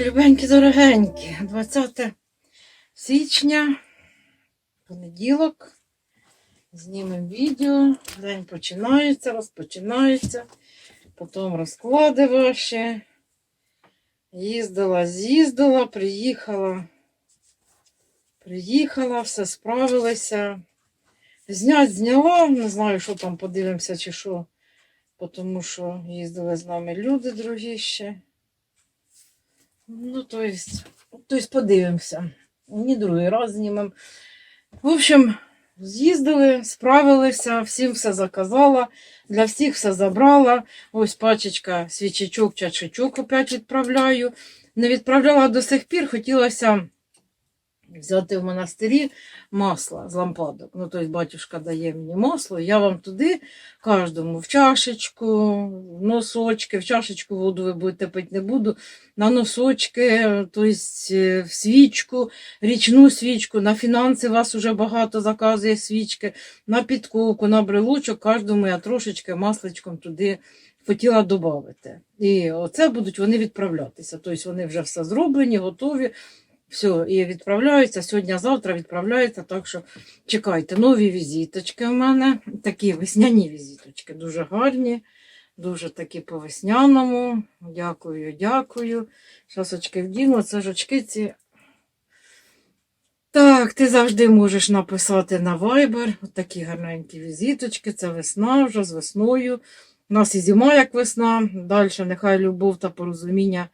Любенькі дорогенькі, 20 січня, понеділок. Знімемо відео. День починається, розпочинається. Потім розклади ваші. Їздила, з'їздила, приїхала. Приїхала, все справилася. Знять зняла, не знаю, що там подивимося чи що, тому що їздили з нами люди другі ще. Ну, то есть, то есть подивимося. Ні другий раз знімемо. В общем, з'їздили, справилися, всім все заказала, для всіх все забрала. Ось пачечка свічечок, чачечок опять відправляю. Не відправляла до сих пір, хотілося взяти в монастирі масло з лампадок. Ну, тобто батюшка дає мені масло, я вам туди кожному в чашечку, в носочки, в чашечку воду ви будете пити не буду, на носочки, тобто в свічку, річну свічку, на фінанси вас уже багато заказує свічки, на підковку, на брелочок, кожному я трошечки масличком туди хотіла додати. І оце будуть вони відправлятися. Тобто вони вже все зроблені, готові. Все, і відправляються. Сьогодні-завтра відправляються, так що чекайте, нові візиточки в мене. Такі весняні візиточки, дуже гарні, дуже такі по весняному. Дякую, дякую. Зараз очки вдіну, це ж очки ці. Так, ти завжди можеш написати на Viber. От такі гарненькі візиточки. Це весна вже з весною. У нас і зима, як весна. Далі нехай любов та порозуміння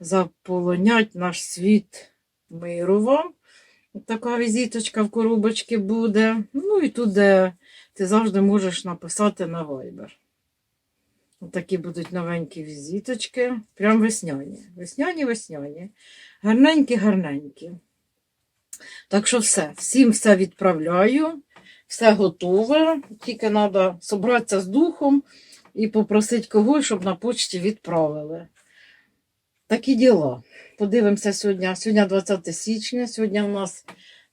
заполонять наш світ миру. Така візиточка в коробочці буде. Ну і тут, де ти завжди можеш написати на Viber. Такі будуть новенькі візиточки. Прям весняні. Весняні, весняні. Гарненькі, гарненькі. Так що все, всім все відправляю, все готове. Тільки треба зібратися з духом і попросити когось, щоб на почті відправили. Такі діла. Подивимося сьогодні. Сьогодні 20 січня. Сьогодні в нас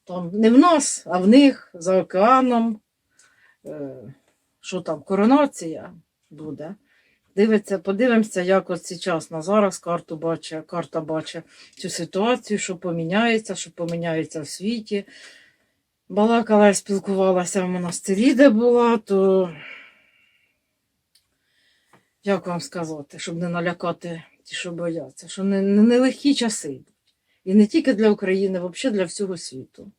там не в нас, а в них за океаном. Е, Що там, коронація буде. Дивиться, подивимося, як от зараз на зараз карту бачить, карта бачить цю ситуацію, що поміняється, що поміняється в світі. Балакала, я спілкувалася в монастирі, де була, то як вам сказати, щоб не налякати ті, що бояться, що не, не, часи йдуть. І не тільки для України, а взагалі для всього світу.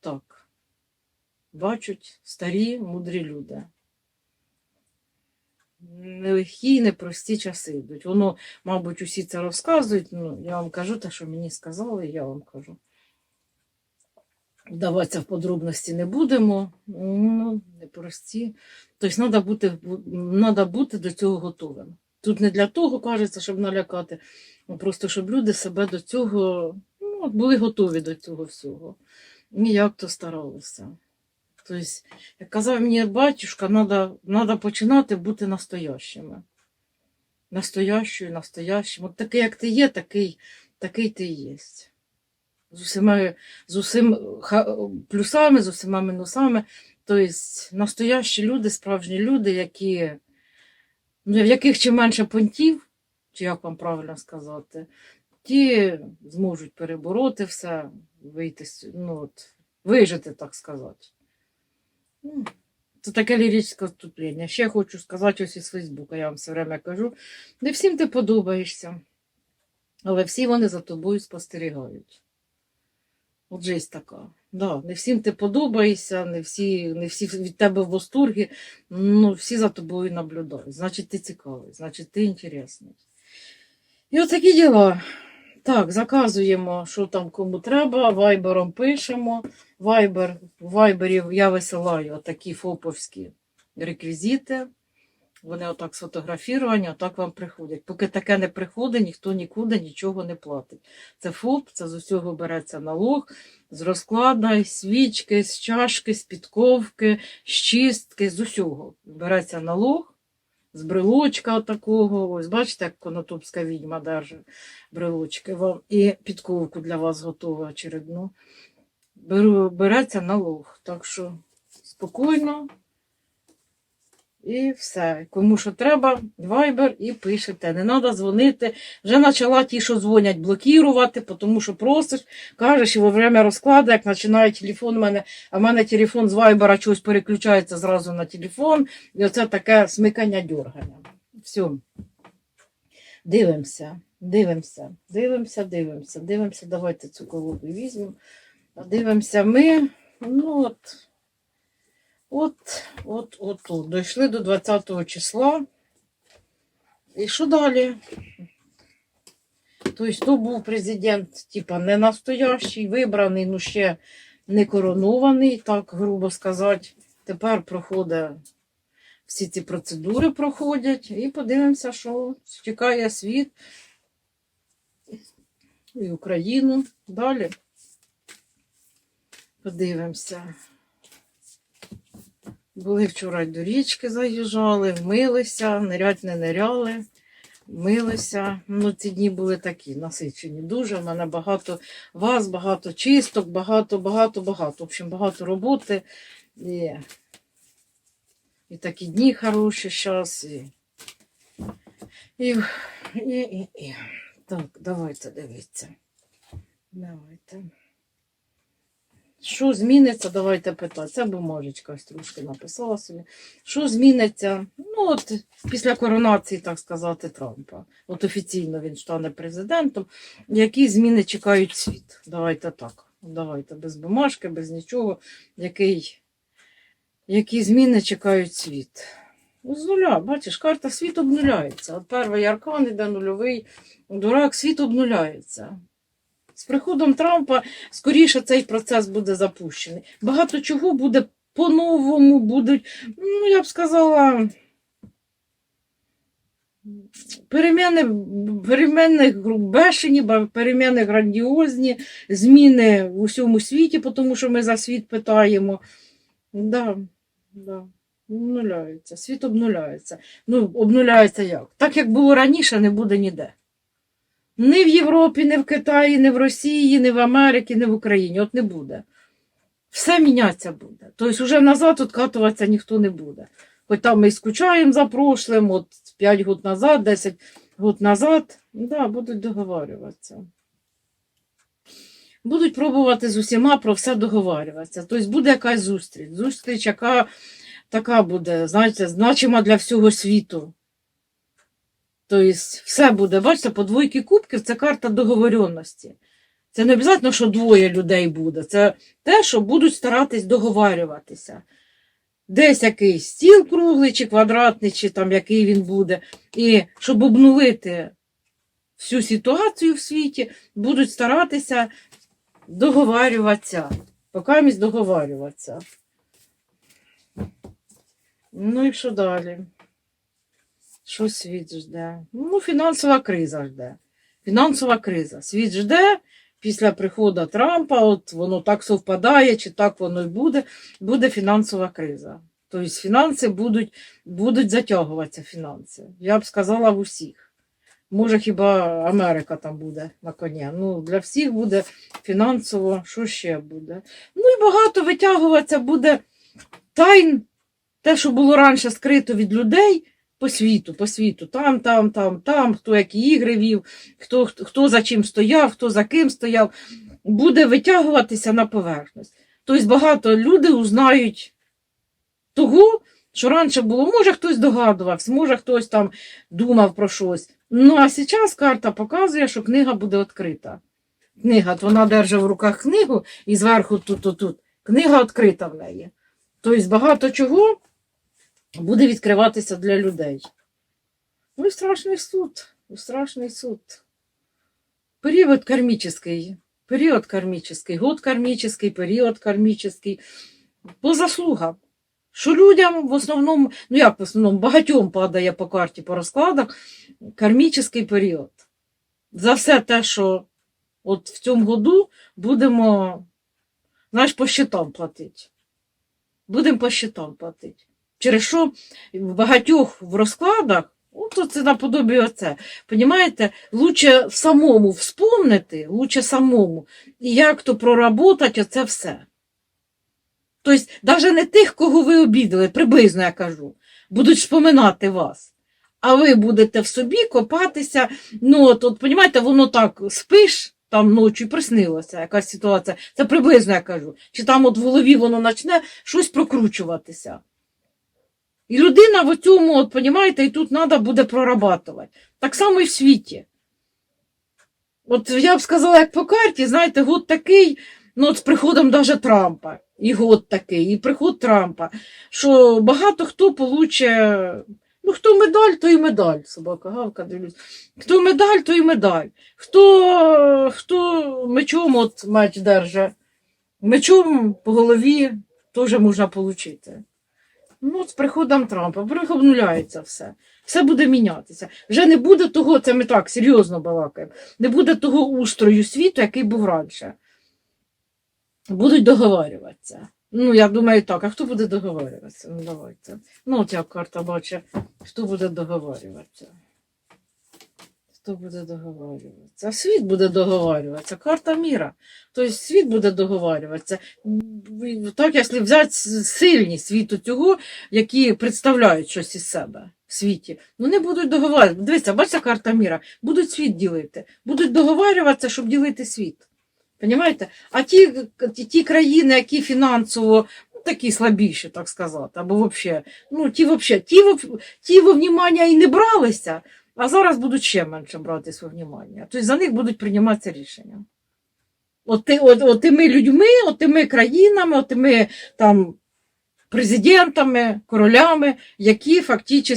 Так. Бачать старі, мудрі люди. Нелегкі непрості часи йдуть. Воно, мабуть, усі це розказують. Ну, я вам кажу те, що мені сказали, я вам кажу. Вдаватися в подробності не будемо. Ну, непрості. Тобто, треба бути, треба бути до цього готовим. Тут не для того кажеться, щоб налякати, а просто щоб люди себе до цього ну, були готові до цього всього. Ніяк то старалися. Тобто, як казав мені батюшка, треба, треба починати бути настоящими. Настоящою, настоящим. От такий, як ти є, такий, такий ти і є. З усіма, з усім плюсами, з усіма мінусами. Тобто, настоящі люди, справжні люди, які, в яких чим менше понтів, чи як вам правильно сказати, ті зможуть перебороти все, вийти, ну, от, вижити, так сказати. Ну, Це таке ліричне вступлення. Ще хочу сказати ось із Фейсбука, я вам все время кажу. Не всім ти подобаєшся, але всі вони за тобою спостерігають. От жесть така. Да, не всім ти подобаєшся, не всі, не всі від тебе в восторгі, ну всі за тобою наблюдають. Значить, ти цікавий, значить, ти інтересний. І от такі діла. Так, заказуємо, що там кому треба, вайбером пишемо. Вайбер, в вайбері я висилаю такі фоповські реквізити. Вони отак сфотографіровані, отак вам приходять. Поки таке не приходить, ніхто нікуди нічого не платить. Це ФОП, це з усього береться налог, з розклада, свічки, з чашки, з підковки, з чистки, з усього. Береться налог, з брелочка такого. Ось бачите, як конотопська відьма держить брелочки вам. І підковку для вас готову очередну. Береться налог. Так що спокійно. І все. Кому що треба, вайбер і пишете. Не треба дзвонити. Вже почала ті, що дзвонять, блокувати, тому що просиш, кажеш, і во время розкладу, як починає телефон у мене, а в мене телефон з вайбера чогось переключається зразу на телефон, і оце таке смикання дергання. Все. Дивимося, дивимося, дивимося, дивимося, дивимося. Давайте цю колоду візьмемо. Дивимося ми. Ну от. От, от, от, от. Дійшли до 20 числа. І що далі? Тобто, то був президент, типа, не настоящий, вибраний, ну ще не коронований, так грубо сказати. Тепер проходить всі ці процедури проходять. І подивимося, що чекає світ і Україну. Далі. Подивимося. Були вчора до річки заїжджали, милися, нирять не ниряли, милися. Ну, ці дні були такі насичені. Дуже. У мене багато вас, багато чисток, багато, багато, багато. В общем, багато роботи. І, і такі дні хороші зараз. І, і, і, і. Так, давайте дивіться. Давайте. Що зміниться, давайте питати. Це бумажечка ось трошки написала собі. Що зміниться? Ну, от після коронації, так сказати, Трампа. От офіційно він стане президентом. Які зміни чекають світ? Давайте так. Давайте без бумажки, без нічого. Який, які зміни чекають світ? Ну, З нуля, бачиш, карта світ обнуляється. От перший аркан іде нульовий, дурак, світ обнуляється. З приходом Трампа скоріше цей процес буде запущений. Багато чого буде по-новому, будуть, ну, я б сказала, переміни, переміни бешені, переміни грандіозні, зміни в усьому світі, тому що ми за світ питаємо. Да, да. Обнуляється. Світ обнуляється. Ну, обнуляється як? Так, як було раніше, не буде ніде. Ні в Європі, ні в Китаї, ні в Росії, ні в Америці, ні в Україні. От не буде. Все мінятися буде. Тобто вже назад откатуватися ніхто не буде. Хоч там ми і скучаємо за прошлим, от 5 років назад, 10 років назад, да, будуть договарюватися. Будуть пробувати з усіма про все договарюватися. Тобто буде якась зустріч. Зустріч, яка така буде, знаєте, значима для всього світу. Тобто все буде, бачите, по двойки кубків це карта договоренності. Це не обов'язково, що двоє людей буде. Це те, що будуть старатись договарюватися. Десь якийсь стіл круглий чи квадратний, чи там який він буде. І щоб обнулити всю ситуацію в світі, будуть старатися договарюватися. Поки договарюватися. Ну і що далі? Що світ жде? Ну, фінансова криза жде. Фінансова криза. Світ жде після приходу Трампа, от воно так совпадає, чи так воно й буде, буде фінансова криза. Тобто фінанси будуть, будуть затягуватися фінанси. Я б сказала в усіх. Може, хіба Америка там буде на коні. Ну, для всіх буде фінансово, що ще буде. Ну і багато витягуватися буде тайн, те, що було раніше скрито від людей по світу, по світу. Там, там, там, там, хто які ігри вів, хто, хто, хто за чим стояв, хто за ким стояв, буде витягуватися на поверхність. Тобто багато людей узнають того, що раніше було, може хтось догадувався, може хтось там думав про щось. Ну а зараз карта показує, що книга буде відкрита. Книга, то вона держить в руках книгу і зверху тут, тут, тут. Книга відкрита в неї. Тобто багато чого буде відкриватися для людей. Ну і страшний суд. і Страшний суд. Період кармічний. Період кармічний, год кармічний, період кармічний. По заслугам. Що людям в основному, ну як в основному, багатьом падає по карті, по розкладах, кармічний період. За все те, що от в цьому году будемо, знаєш, по щитам платити. Будемо по щитам платити. Через що в багатьох в розкладах, от це наподобі оце. Понімаєте, лучше самому вспомнити, лучше самому, як то проработати оце все. Тобто, навіть не тих, кого ви обідали, приблизно я кажу. будуть вспоминати вас. А ви будете в собі копатися. Ну, от, от понімаєте, воно так спиш там ночі, приснилося якась ситуація. Це приблизно я кажу. Чи там от в голові воно почне щось прокручуватися. І людина в цьому, от, понімаєте, і тут треба буде прорабатувати. Так само і в світі. От я б сказала, як по карті, знаєте, год такий, ну от з приходом даже Трампа, і год такий, і приход Трампа, що багато хто получе, ну хто медаль, то і медаль, собака гавка, дивлюсь. Хто медаль, то і медаль. Хто, хто мечом от меч держа, мечом по голові теж можна отримати. Ну, з приходом Трампа, обнуляється все. Все буде мінятися. Вже не буде того, це ми так серйозно балакаємо, не буде того устрою світу, який був раніше. Будуть договорюватися. Ну, я думаю, так, а хто буде договорюватися? Ну, давайте. Ну, от як карта бачить, хто буде договарюватися. Хто буде договарюватися? А світ буде договарюватися, карта міра. Тобто світ буде договарюватися. М, Так, якщо взяти сильні світу цього, які представляють щось із себе в світі, ну не будуть договарюватися. Дивіться, бачите, карта міра, будуть світ ділити, будуть договарюватися, щоб ділити світ. Понімаєте? А ті, ті, країни, які фінансово ну, такі слабіші, так сказати, або взагалі, ну ті вообще, ті, ті во внимання і не бралися, а зараз будуть ще менше брати своє внімання. Тобто за них будуть прийматися рішення. От, ти- от, от тими людьми, от тими країнами, от тими там президентами, королями, які фактично,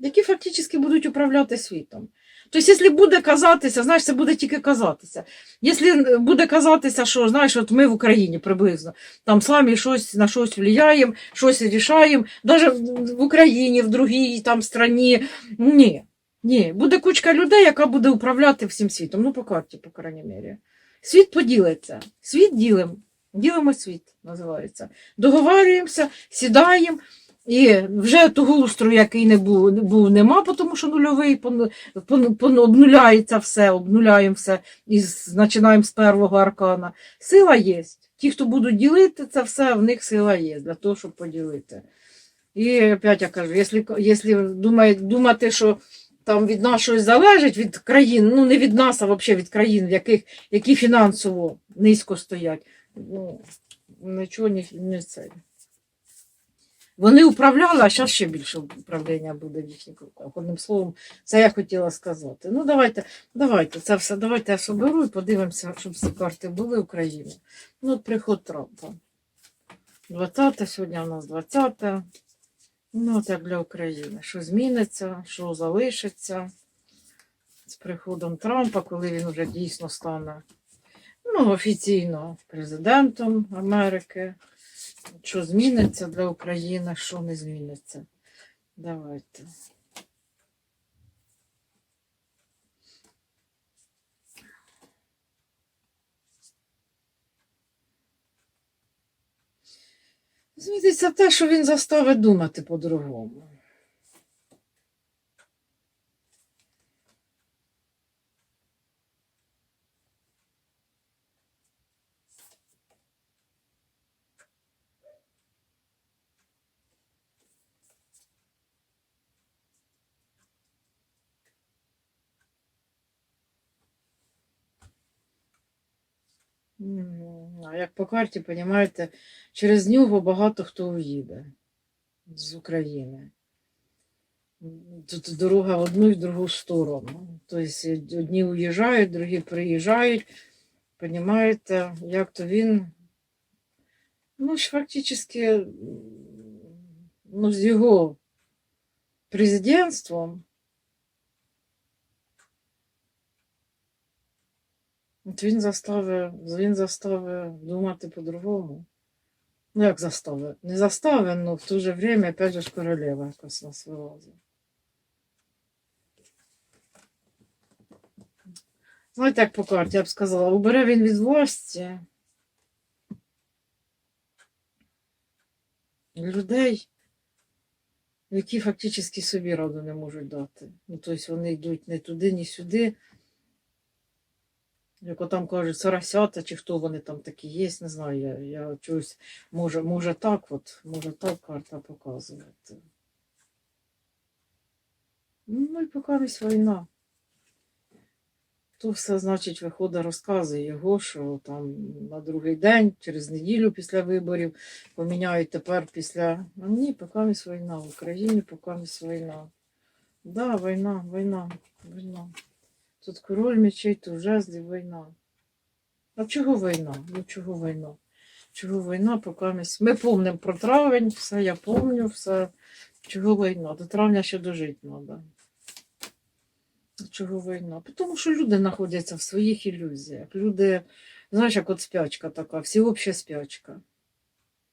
які фактично будуть управляти світом. Тобто, якщо буде казатися, знаєш, це буде тільки казатися. Якщо буде казатися, що знаєш, от ми в Україні приблизно там самі щось на щось впливаємо, щось рішаємо, навіть в Україні, в другій там страні. Ні. Ні, буде кучка людей, яка буде управляти всім світом. Ну, по карті, по крайній мірі. Світ поділиться. Світ ділимо. Ділимо світ, називається. Договарюємося, сідаємо. І вже того устрою, який не був, був нема, тому що нульовий пон- пон- пон- обнуляється все, обнуляємо все і починаємо з первого аркана. Сила є. Ті, хто будуть ділити це все, в них сила є для того, щоб поділити. І опять я кажу, якщо, якщо думати, що там від нас щось залежить від країн, ну не від нас, а взагалі від країн, в яких, які фінансово низько стоять, ну, нічого не це. Вони управляли, а зараз ще більше управління буде в їхніх руках. Одним словом, це я хотіла сказати. Ну, давайте, давайте, це все, давайте я соберу і подивимося, щоб всі карти були України. Ну, от приход Трампа. 20 сьогодні у нас 20. Ну, от як для України. Що зміниться, що залишиться з приходом Трампа, коли він вже дійсно стане ну, офіційно президентом Америки. Що зміниться для України, що не зміниться. Давайте. Зміниться те, що він заставить думати по-другому. А як по карті, розумієте, через нього багато хто уїде з України. Тут дорога в одну і в другу сторону. Тобто одні уїжджають, другі приїжджають. Понімаєте, як то він, ну фактично, ну, з його президентством. От він заставив, він заставив думати по-другому. Ну, як заставив? Не заставив, але в то же время, опять же, королева якось нас вилазить. Знаєте, як по карті, я б сказала, убере він від власті людей, які фактично собі раду не можуть дати. Ну, тобто вони йдуть не туди, ні сюди. Як там кажуть, соросята, чи хто вони там такі є, не знаю. Я, я чогось, може, може так, от, може так карта показує. Ну і поки весь війна. То все, значить, виходить, розказує його, що там на другий день, через неділю після виборів поміняють тепер після. А ні, поки війна. В Україні поки весь війна. Да, війна, війна, війна. Тут король мечей, то жезлів війна. А чого війна? Ну чого війна? Чого війна, поки. Ми помнимо про травень, все я помню, все. Чого війна? До травня ще дожити треба. Чого війна? Тому що люди знаходяться в своїх ілюзіях. Люди, знаєш, як от спячка така, всеобща спячка.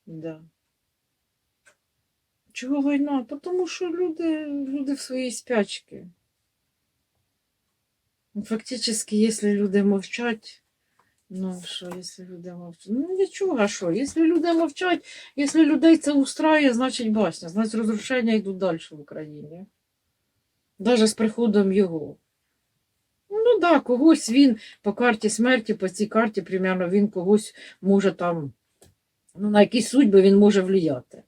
Да. Чого війна? Тому що люди, люди в своїй спячці. Фактически, якщо люди мовчать, ну що, якщо люди мовчать? Ну нічого, а що? Якщо люди мовчать, якщо людей це устраює, значить басня, значить розрушення йдуть далі в Україні. Навіть з приходом його. Ну так, да, когось він по карті смерті, по цій карті, примерно, він когось може там, ну, на якісь судьби він може влияти.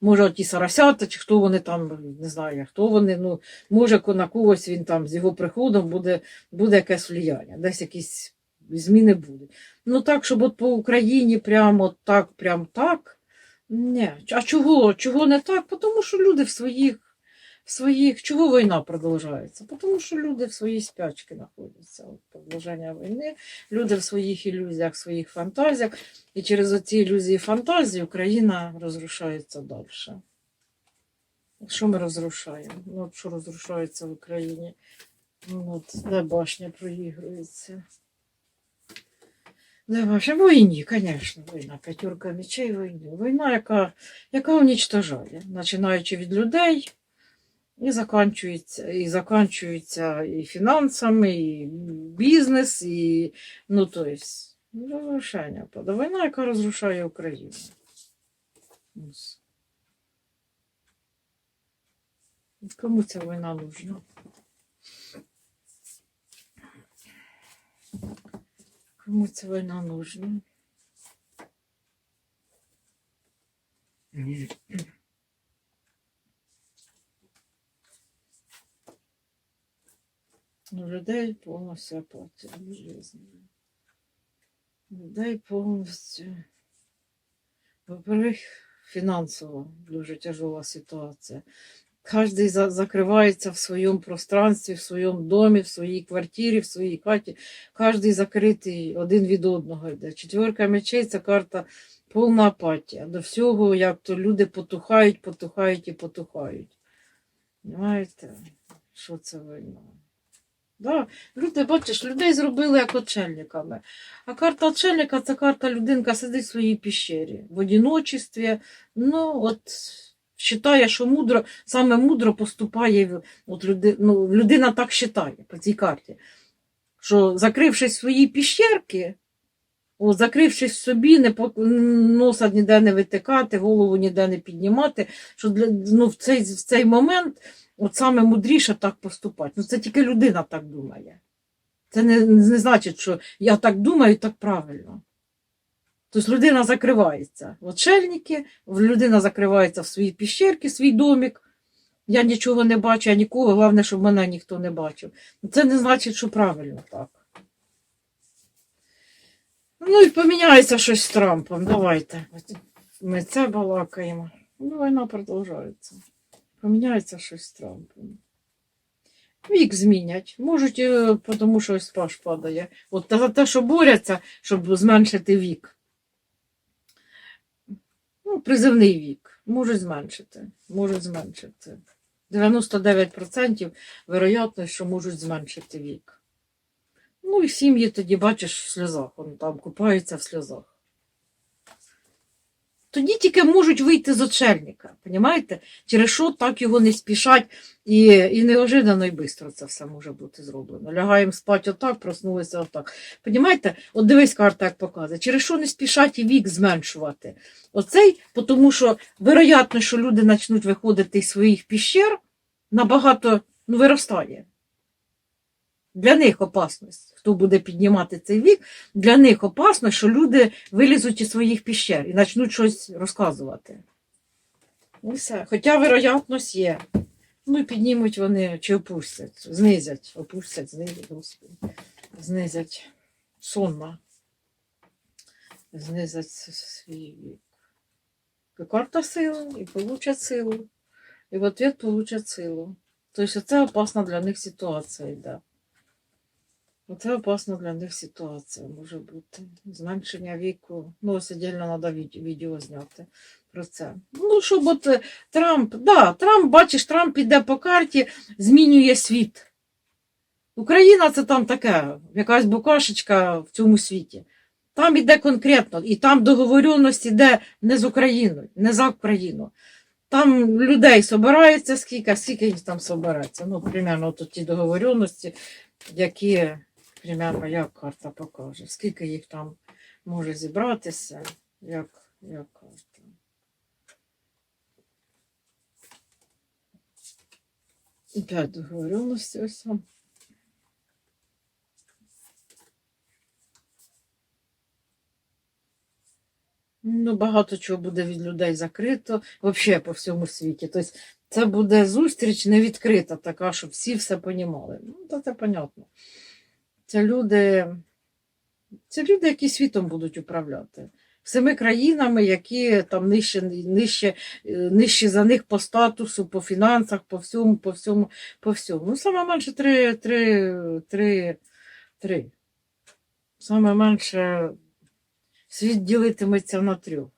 Може, ті сарасята, чи хто вони там, не знаю, хто вони, ну, може, на когось він там з його приходом буде, буде якесь вліяння, десь якісь зміни будуть. Ну так, щоб от по Україні прямо так, прям так. Ні. А чого? Чого не так? Тому що люди в своїх, своїх. Чого війна продовжується? Тому що люди в своїй спячці знаходяться. От продовження війни, люди в своїх ілюзіях, в своїх фантазіях. І через оці ілюзії фантазії Україна розрушається далі. Що ми розрушаємо? Ну, от що розрушається в Україні? Ну, от, де башня проігрується? Де башня? Війні, звісно, війна. П'ятерка мечей війни. Війна, яка, яка унічтожає, починаючи від людей. І заканчується, і заканчується і фінансами, і бізнес, і ну, то есть, розрушення. Війна, яка розрушає Україну. Кому ця війна нужна? Кому ця війна нужна? Ну, людей повністю апатія в. Людей повністю. Во-первых, фінансово дуже тяжела ситуація. Кожен за- закривається в своєму пространстві, в своєму домі, в своїй квартирі, в своїй хаті. Кожен закритий один від одного йде. Четверка мечей це карта повна апатія. До всього, як то люди потухають, потухають і потухають. Знаєте, що це війна? Да. Люди, бачиш, людей зробили як очельниками. А карта очельника це карта людинка сидить в своїй піщері, в одиночестві. Ну, от вважає, що мудро, саме мудро поступає. От люди, ну, людина так вважає по цій карті. Що закрившись в своїй піщерки, от, закрившись собі, не по- носа ніде не витикати, голову ніде не піднімати, що для, ну, в, цей, в цей момент от саме мудріше так поступати. Ну, це тільки людина так думає. Це не, не значить, що я так думаю, так правильно. Тобто людина закривається. От шельники, людина закривається в своїй піщерки, свій домик. Я нічого не бачу, я нікого, головне, щоб мене ніхто не бачив. Це не значить, що правильно так. Ну і поміняється щось з Трампом. Давайте. Ми це балакаємо. Ну, війна продовжується. Поміняється щось з Трампом. Вік змінять. Можуть, е, тому що ось паш падає. От те, те, що борються, щоб зменшити вік. Ну, призивний вік. Можуть зменшити. Можуть зменшити. 99% вероятність, що можуть зменшити вік. Ну і сім'ї тоді бачиш в сльозах, вони там купаються в сльозах. Тоді тільки можуть вийти з очельника, понімаєте? Через що так його не спішать, і, і неожиданно і швидко це все може бути зроблено. Лягаємо спати отак, проснулися отак. Понімаєте? От дивись, карта як показує, через що не спішать і вік зменшувати. Оцей, тому що вероятно, що люди почнуть виходити із своїх піщер, набагато ну, виростає. Для них опасність, хто буде піднімати цей вік, для них опасно, що люди вилізуть із своїх піщер і почнуть щось розказувати. І все. Хоча вероятність є. Ну і піднімуть вони чи опустять, знизять, опустять, знизять, господи, знизять сонма, знизять свій вік. І карта сили, і получать силу, і в ответ получать силу. Тобто це опасна для них ситуація йде. Оце опасна для них ситуація може бути. Зменшення віку. Ну, ось віддільно треба відео зняти про це. Ну, щоб от е, Трамп, да, Трамп, бачиш, Трамп іде по карті, змінює світ. Україна це там таке, якась букашечка в цьому світі. Там іде конкретно, і там договоренність іде не з Україною, не за Україну. Там людей собирається скільки, скільки їх там собирається. Ну, примерно от ті договоренності, які, примерно, як карта покаже, скільки їх там може зібратися, як, як карта. П'ять договоренностей ось. Ну, багато чого буде від людей закрито, взагалі по всьому світі. Тобто це буде зустріч не відкрита, така, щоб всі все понімали. Ну, то це понятно. Це люди, це люди, які світом будуть управляти. Всіми країнами, які там нижче, нижче, е, нижче за них по статусу, по фінансах, по всьому, по всьому, по всьому. Ну, саме менше три, три, три, три. Саме менше світ ділитиметься на трьох.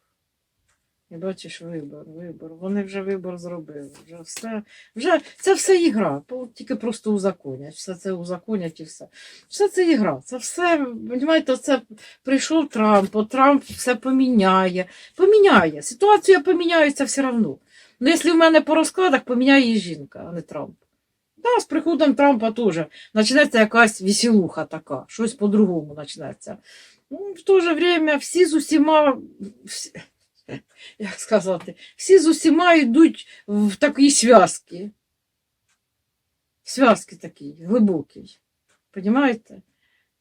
І бачиш вибор, вибор. Вони вже вибор зробили. Вже все, вже це все ігра, тільки просто узаконять. Все це узаконять і все. Все це ігра. Це все, розумієте, це прийшов Трамп, от Трамп все поміняє. Поміняє. Ситуація поміняється все одно. Ну, якщо в мене по розкладах, поміняє і жінка, а не Трамп. Да, з приходом Трампа теж почнеться якась веселуха така, щось по-другому почнеться. Ну, в то же время всі з усіма, всі, як сказати, всі з усіма йдуть в такі зв'язки. Зв'язки такі, глибокі. Понимаєте?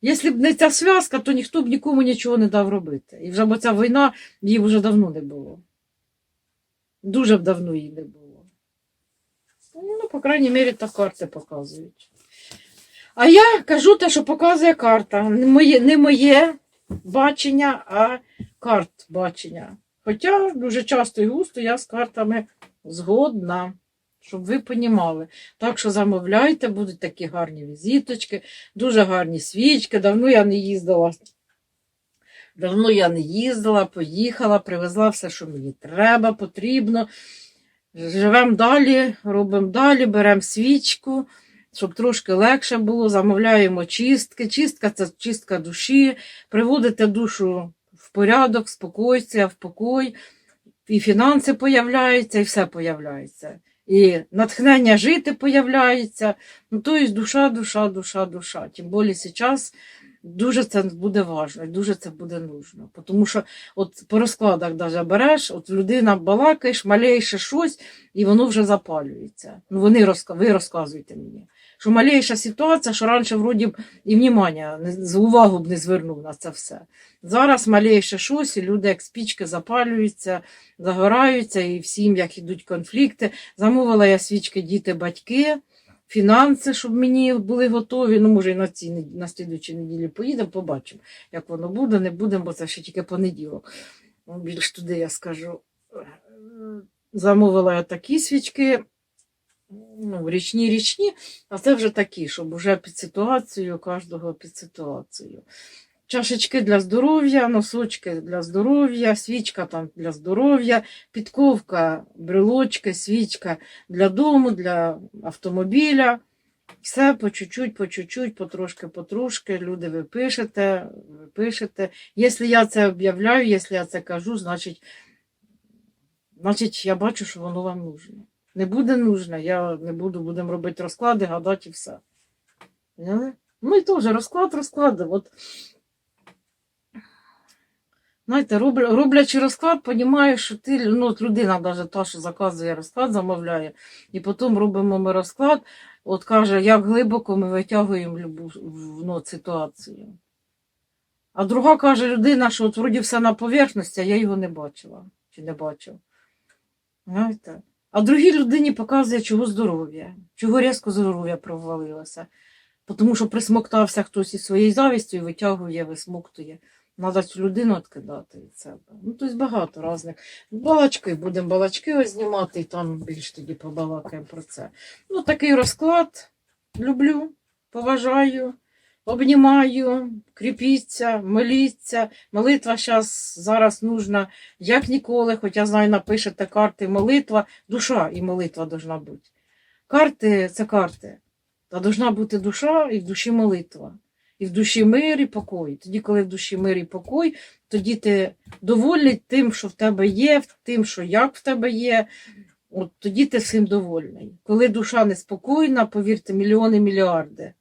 Якщо б не ця зв'язка, то ніхто б нікому нічого не дав робити. І вже бо ця війна її вже давно не було. Дуже б давно її не було. Ну, по крайній мірі, так карти показують. А я кажу те, що показує карта. Не моє, не моє бачення, а карт бачення. Хоча дуже часто і густо я з картами згодна, щоб ви понімали. Так що замовляйте, будуть такі гарні візиточки, дуже гарні свічки. Давно я не їздила. Давно я не їздила, поїхала, привезла все, що мені треба, потрібно. Живемо далі, робимо далі, беремо свічку, щоб трошки легше було, замовляємо чистки. Чистка це чистка душі, приводите душу в порядок, спокойся, в покой, і фінанси появляються, і все появляється. І натхнення жити появляється. Ну, тобто душа, душа, душа, душа. Тим більше зараз дуже це буде важливо, дуже це буде нужно. Тому що от по розкладах даже береш, от людина балакаєш, малейше щось, і воно вже запалюється. Ну, вони розка... ви розказуєте мені. Що малейша ситуація, що раніше вроді б і внимання, не- з увагу б не звернув на це все. Зараз малейше щось, і люди як спічки запалюються, загораються, і в сім'ях ідуть конфлікти. Замовила я свічки діти, батьки, фінанси, щоб мені були готові. Ну, може, і на цій на слідуючій неділі поїдемо, побачимо, як воно буде, не будемо, бо це ще тільки понеділок. Ну, Більш туди я скажу. Е, Замовила я такі свічки, ну, річні, річні, а це вже такі, щоб вже під ситуацію, кожного під ситуацію. Чашечки для здоров'я, носочки для здоров'я, свічка там для здоров'я, підковка, брелочки, свічка для дому, для автомобіля. Все по чуть-чуть, по чуть-чуть, потрошки, потрошки. Люди, ви пишете, ви пишете. Якщо я це об'являю, якщо я це кажу, значить, значить я бачу, що воно вам нужно. Не буде нужно, я не буду, будемо робити розклади, гадати і все. Ну і теж розклад, розклад. От Знаєте, роблячи розклад, розумієш, що ти ну, людина, навіть та, що заказує розклад, замовляє, і потім робимо ми розклад, от каже, як глибоко ми витягуємо любу ну, ситуацію. А друга каже людина, що от вроді все на поверхності, а я його не бачила чи не бачив. Знаєте? А другій людині показує, чого здоров'я, чого різко здоров'я провалилося. Тому що присмоктався хтось із своєю завістю і витягує, висмоктує. Треба цю людину відкидати від себе. Ну, тобто багато різних. Балачки, будемо балачки ось знімати, і там більш тоді побалакаємо про це. Ну, такий розклад. Люблю, поважаю, обнімаю, кріпіться, моліться. Молитва зараз, зараз нужна, як ніколи, хоча знаю, напишете карти молитва, душа і молитва должна бути. Карти це карти. Та должна бути душа і в душі молитва. І в душі мир і покой. Тоді, коли в душі мир і покой, тоді ти довольний тим, що в тебе є, тим, що як в тебе є. От тоді ти всім довольний. Коли душа неспокійна, повірте, мільйони, мільярди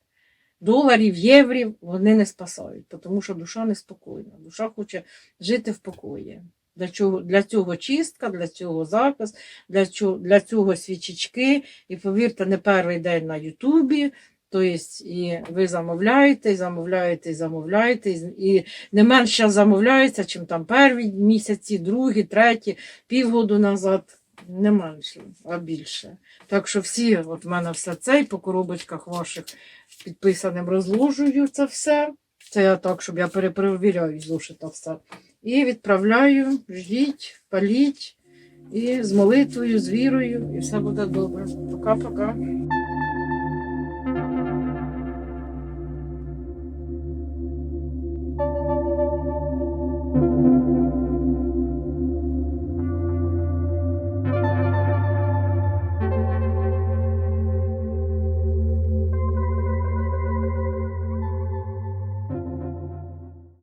доларів, єврів вони не спасають, тому що душа неспокійна. Душа хоче жити в покої. Для чого, для цього чистка, для цього заказ, для цього, для цього свічечки. І повірте, не перший день на Ютубі. Тобто, і ви замовляєте, і замовляєте, і замовляєте, і не менше замовляється, чим там перші місяці, другі, треті, півгоду назад. Не менше, а більше. Так що всі, от в мене все це, і по коробочках ваших підписаним розложую це все. Це я так, щоб я перепровіряю зошита все. І відправляю, ждіть, паліть, і з молитвою, з вірою, і все буде добре. Пока-пока.